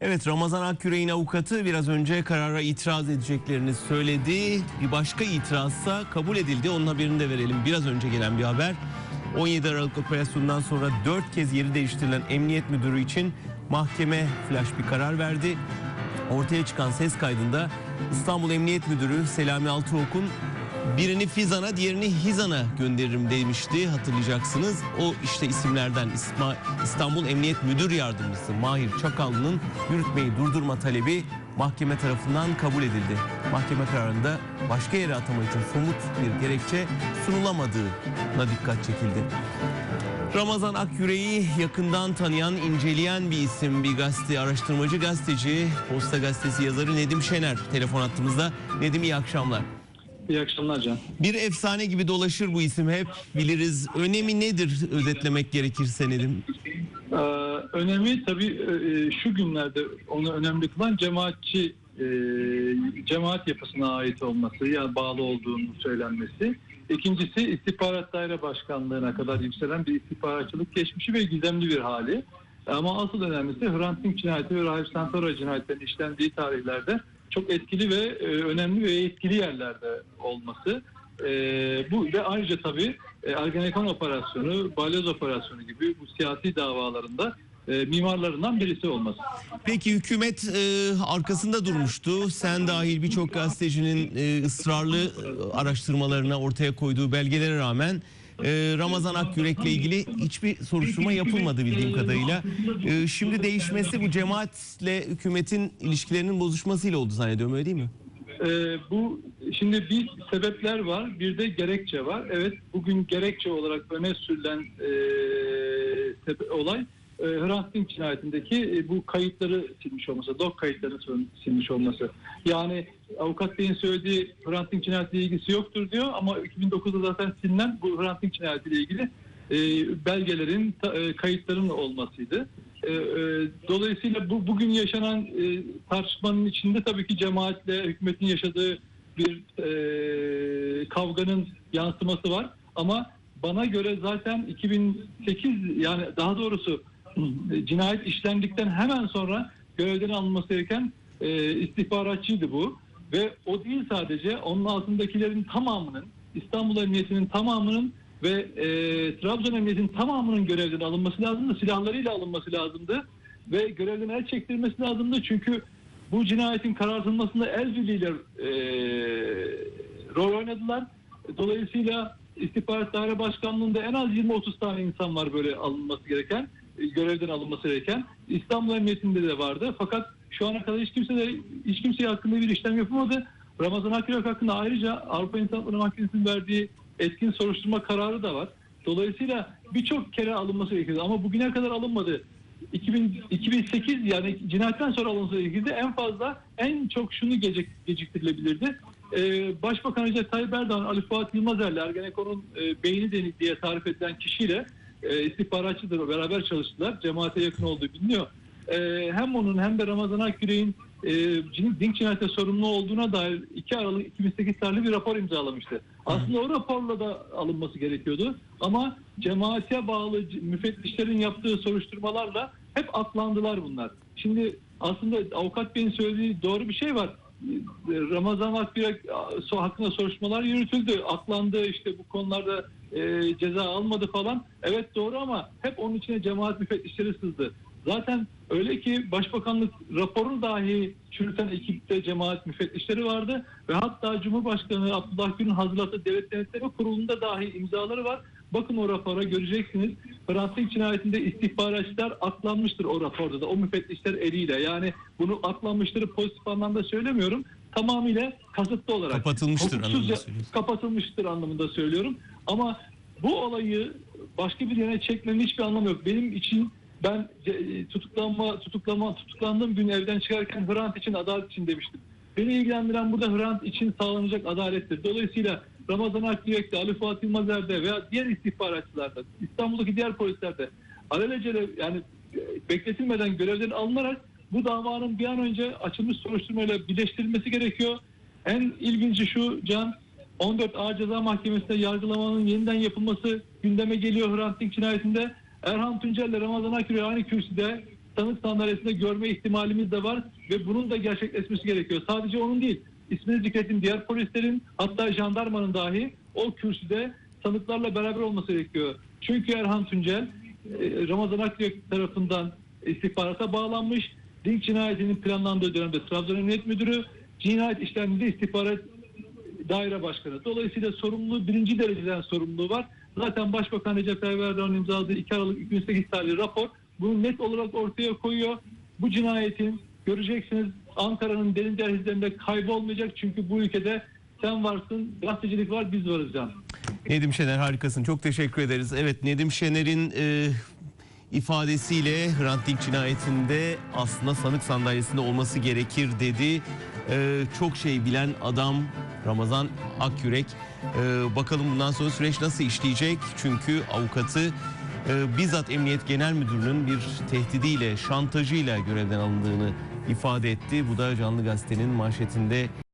Evet Ramazan Akküre'nin avukatı biraz önce karara itiraz edeceklerini söyledi. Bir başka itirazsa kabul edildi. Onun haberini de verelim. Biraz önce gelen bir haber. 17 Aralık operasyonundan sonra 4 kez yeri değiştirilen emniyet müdürü için mahkeme flash bir karar verdi. Ortaya çıkan ses kaydında İstanbul Emniyet Müdürü Selami Altıok'un birini Fizan'a diğerini Hizan'a gönderirim demişti hatırlayacaksınız. O işte isimlerden İsma, İstanbul Emniyet Müdür Yardımcısı Mahir Çakallı'nın yürütmeyi durdurma talebi mahkeme tarafından kabul edildi. Mahkeme kararında başka yere atama için somut bir gerekçe sunulamadığına dikkat çekildi. Ramazan Akyüre'yi yakından tanıyan, inceleyen bir isim, bir gazete, araştırmacı gazeteci, Posta Gazetesi yazarı Nedim Şener telefon attığımızda. Nedim iyi akşamlar. İyi akşamlar Can. Bir efsane gibi dolaşır bu isim hep biliriz. Önemi nedir özetlemek gerekirse Nedim? Ee, önemi tabii e, şu günlerde onu önemli kılan cemaatçi e, cemaat yapısına ait olması yani bağlı olduğunu söylenmesi. İkincisi istihbarat daire başkanlığına kadar yükselen bir istihbaratçılık geçmişi ve gizemli bir hali. Ama asıl önemlisi Hrant Dink cinayeti ve Rahip Santoro cinayetlerinin işlendiği tarihlerde çok etkili ve e, önemli ve etkili yerlerde olması. E, bu ve ayrıca tabii e, Ergenekon operasyonu, Balyoz operasyonu gibi bu siyasi davalarında e, mimarlarından birisi olması. Peki hükümet e, arkasında durmuştu. Sen dahil birçok gazetecinin e, ısrarlı e, araştırmalarına ortaya koyduğu belgelere rağmen e, Ramazan Akgürek'le ilgili hiçbir soruşturma yapılmadı bildiğim kadarıyla. E, şimdi değişmesi bu cemaatle hükümetin ilişkilerinin bozuşmasıyla oldu zannediyorum öyle değil mi? Ee, bu şimdi bir sebepler var, bir de gerekçe var. Evet, bugün gerekçe olarak öne sürülen e, olay e, Hrant Dink cinayetindeki e, bu kayıtları silmiş olması, dog kayıtlarını sil- silmiş olması. Yani avukat beyin söylediği Hrant Dink cinayetiyle ilgisi yoktur diyor ama 2009'da zaten silinen bu Hrant Dink cinayetiyle ilgili e, belgelerin, ta- e, kayıtların olmasıydı. E, e, dolayısıyla bu bugün yaşanan e, tartışmanın içinde tabii ki cemaatle hükümetin yaşadığı bir e, kavganın yansıması var. Ama bana göre zaten 2008 yani daha doğrusu cinayet işlendikten hemen sonra görevden alınması gereken e, istihbaratçıydı bu. Ve o değil sadece onun altındakilerin tamamının İstanbul Emniyeti'nin tamamının ve e, Trabzon Emniyeti'nin tamamının görevden alınması lazımdı. Silahlarıyla alınması lazımdı. Ve görevden el çektirmesi lazımdı. Çünkü bu cinayetin karartılmasında el birliğiyle e, rol oynadılar. Dolayısıyla İstihbarat Daire Başkanlığı'nda en az 20-30 tane insan var böyle alınması gereken, görevden alınması gereken. İstanbul Emniyeti'nde de vardı. Fakat şu ana kadar hiç kimse de hiç kimseye hakkında bir işlem yapılmadı. Ramazan Akgürek hakkında ayrıca Avrupa İnsan Hakları Mahkemesi'nin verdiği etkin soruşturma kararı da var. Dolayısıyla birçok kere alınması gerekiyordu ama bugüne kadar alınmadı. 2000, 2008 yani cinayetten sonra alınması gerekirdi. En fazla en çok şunu gecik, geciktirilebilirdi. Ee, Başbakan Recep Tayyip Erdoğan, Ali Fuat Yılmazer'le Ergenekon'un e, beyni diye tarif edilen kişiyle e, istihbaratçıdır beraber çalıştılar. Cemaate yakın olduğu biliniyor. Ee, hem onun hem de Ramazan Akgürek'in e, Dink cinayete sorumlu olduğuna dair 2 Aralık 2008 tarihli bir rapor imzalamıştı. Aslında o raporla da alınması gerekiyordu. Ama cemaate bağlı müfettişlerin yaptığı soruşturmalarla hep atlandılar bunlar. Şimdi aslında avukat beyin söylediği doğru bir şey var. Ramazan Akgürek so- hakkında soruşturmalar yürütüldü. Aklandı işte bu konularda e, ceza almadı falan. Evet doğru ama hep onun içine cemaat müfettişleri sızdı. Zaten öyle ki başbakanlık raporu dahi çürüten ekipte cemaat müfettişleri vardı ve hatta Cumhurbaşkanı Abdullah Gül'ün hazırladığı devlet denetleme kurulunda dahi imzaları var. Bakın o rapora göreceksiniz. Fransız cinayetinde istihbaratçılar aklanmıştır o raporda da o müfettişler eliyle. Yani bunu aklanmıştır pozitif anlamda söylemiyorum. Tamamıyla kasıtlı olarak. Kapatılmıştır anlamında. Kapatılmıştır anlamında söylüyorum. Ama bu olayı başka bir yere çekmenin hiçbir anlamı yok. Benim için ben e, tutuklanma tutuklama tutuklandığım gün evden çıkarken Hrant için adalet için demiştim. Beni ilgilendiren burada Hrant için sağlanacak adalettir. Dolayısıyla Ramazan Akgürek'te, Ali Fuat Yılmazer'de veya diğer istihbaratçılarda, İstanbul'daki diğer polislerde alelacele yani e, bekletilmeden görevden alınarak bu davanın bir an önce açılmış soruşturmayla birleştirilmesi gerekiyor. En ilginci şu Can, 14 Ağır Ceza Mahkemesi'nde yargılamanın yeniden yapılması gündeme geliyor Hrant Dink cinayetinde. Erhan Tuncel ile Ramazan Akgürek aynı kürsüde sanık sandalyesinde görme ihtimalimiz de var ve bunun da gerçekleşmesi gerekiyor. Sadece onun değil. İsmini zikrettiğim diğer polislerin hatta jandarmanın dahi o kürsüde sanıklarla beraber olması gerekiyor. Çünkü Erhan Tuncel e, Ramazan Akyök tarafından istihbarata bağlanmış. Dink cinayetinin planlandığı dönemde Trabzon Emniyet Müdürü, cinayet işlendiğinde istihbarat daire başkanı. Dolayısıyla sorumluluğu birinci dereceden sorumluluğu var. Zaten Başbakan Recep Tayyip Erdoğan'ın imzaladığı 2 Aralık 2008 tarihli rapor bunu net olarak ortaya koyuyor. Bu cinayetin göreceksiniz Ankara'nın derin dehlizlerinde kaybolmayacak çünkü bu ülkede sen varsın, gazetecilik var, biz varız can. Nedim Şener harikasın. Çok teşekkür ederiz. Evet Nedim Şener'in e, ifadesiyle Hrant Dink cinayetinde aslında sanık sandalyesinde olması gerekir dedi. E, çok şey bilen adam Ramazan Akyürek. E, bakalım bundan sonra süreç nasıl işleyecek? Çünkü avukatı e, bizzat Emniyet Genel Müdürü'nün bir tehdidiyle, şantajıyla görevden alındığını ifade etti. Bu da Canlı Gazete'nin manşetinde